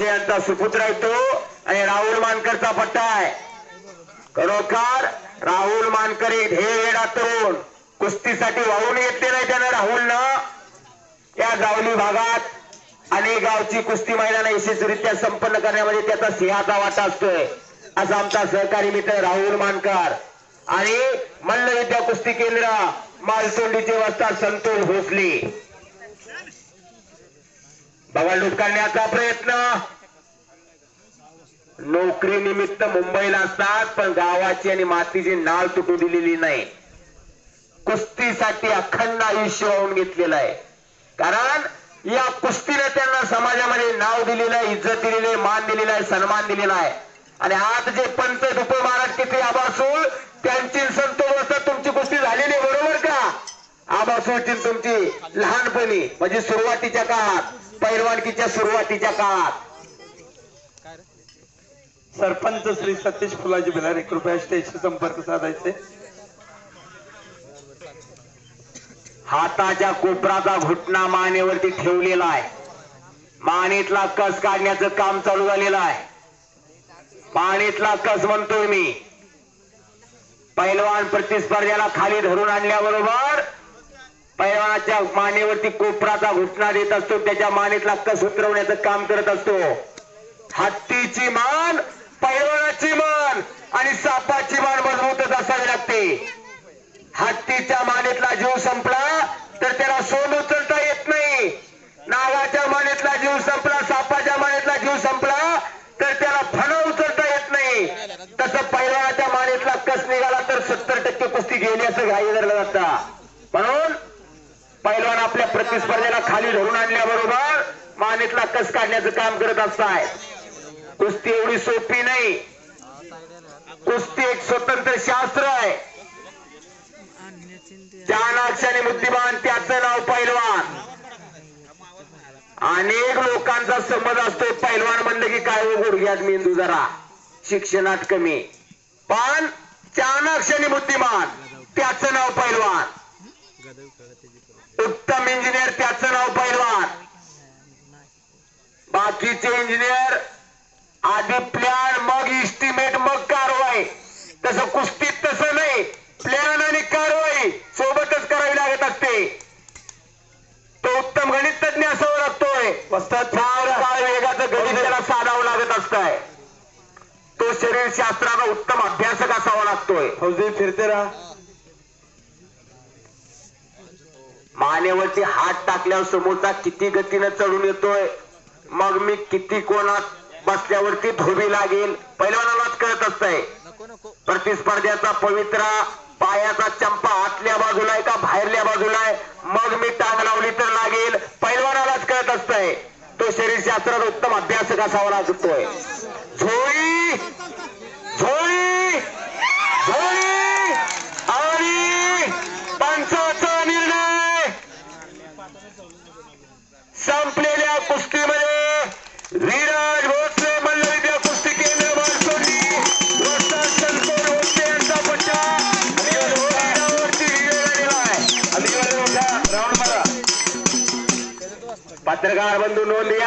यांचा सुपुत्र आहे तो आणि राहुल मानकरचा पट्टा आहे. खरोखर राहुल मानकर हे ढेर तरुण. कुस्तीसाठी वाहून घेतले नाही त्यानं राहुलनं. या जावली भागात अनेक गावची कुस्ती मैदान यशस्वीरित्या संपन्न करण्यामध्ये त्याचा सिंहाचा वाटा असतोय. असा आमचा सहकारी मित्र राहुल मानकर. आणि मल्लविद्या कुस्ती केंद्र मालतोंडीचे वस्तार संतोष भोसले. बघा लुटकारण्याचा प्रयत्न. नोकरी निमित्त मुंबईला असतात पण गावाची आणि मातीची नाळ तुटू दिलेली नाही. कुस्तीसाठी अखंड आयुष्य वाहून घेतलेलं आहे. कारण या कुस्तीने त्यांना समाजामध्ये नाव दिलेलं आहे इज्जत दिलेली आहे मान दिलेला आहे सन्मान दिलेला आहे. आणि आज जे पंच दुप महाराज किती आबासूळ त्यांची संतोष तुमची कुस्ती झालेली बरोबर का? आबासूळची तुमची लहानपणी म्हणजे सुरुवातीच्या काळात. पैलवानकीच्या सुरुवातीच्या काळात. सरपंच श्री सतीश फुलाजी भिलारे कृपया स्टेजशी संपर्क साधायचे. हाताच्या कोपराचा घुटणा मानेवरती ठेवलेला आहे. मानेतला कस काढण्याचं काम चालू झालेलं आहे. मानेतला कस म्हणतोय मी. पैलवान प्रतिस्पर्ध्याला खाली धरून आणल्याबरोबर कोणाच्या मानेवरती कोपराचा घुटणा देत असतो त्याच्या मानेतला कस उतरवण्याचं काम करत असतो. हत्तीची मान पैलवानाची मान आणि सापाची मान मजबूतच असावी लागते. हत्तीच्या मानेतला जीव संपला तर त्याला सोन उचलता येत नाही. नागाच्या मानेतला जीव संपला सापाच्या मानेतला जीव संपला तर त्याला फण उचलता येत नाही. तसं पैलवानाच्या मानेतला कस निघाला तर सत्तर टक्के कुस्ती गेली असं घाई धरलं जातं. म्हणून पैलवान आपल्या प्रतिस्पर्ध्याला खाली धरून आणल्याबरोबर मानेतला कस काढण्याचं काम करत असताय. कुस्ती एवढी सोपी नाही. कुस्ती एक स्वतंत्र शास्त्र आहे. त्या नाक्षाने बुद्धिमान त्याचं नाव पैलवान. अनेक लोकांचा समज असतो पैलवान म्हणलं की काय हो, गुडघ्यात मेंदू जरा. शिक्षणात कमी. पण चाणाक्षणी बुद्धिमान त्याचं नाव पैलवान. उत्तम इंजिनियर त्याचं नाव पैलवान बाकीचे इंजिनियर आधी प्लॅन मग इस्टिमेट मग कारवाई. तसं कुस्तीत तसं नाही प्लॅन आणि कारवाई सोबतच करावी लागत असते. तो उत्तम गणित तज्ञ असावा लागतोय वेगाचं गणित त्याला साधावं लागत असतंय. तो शरीर शास्त्राचा उत्तम अभ्यासक असावा लागतोय. फौजी फिरते राहा. मानेवरती हात टाकल्यावर समोरचा किती गतीनं चढून येतोय? मग मी किती कोणात बसल्यावरती धोबी लागेल? पहिल्यांदाच कळत असतंय. प्रतिस्पर्ध्याचा पवित्रा पायाचा चंपा आतल्या बाजूला आहे का बाहेरल्या बाजूला आहे? मग मी टांग लावली तर लागेल. पैलवानालाच कळत असतंय. तो शरीर शास्त्रात उत्तम अभ्यासक असावा लागतोय. झोळी! ಪತ್ರಕಾರ ಬಂಧು ನೋಂದಿಯ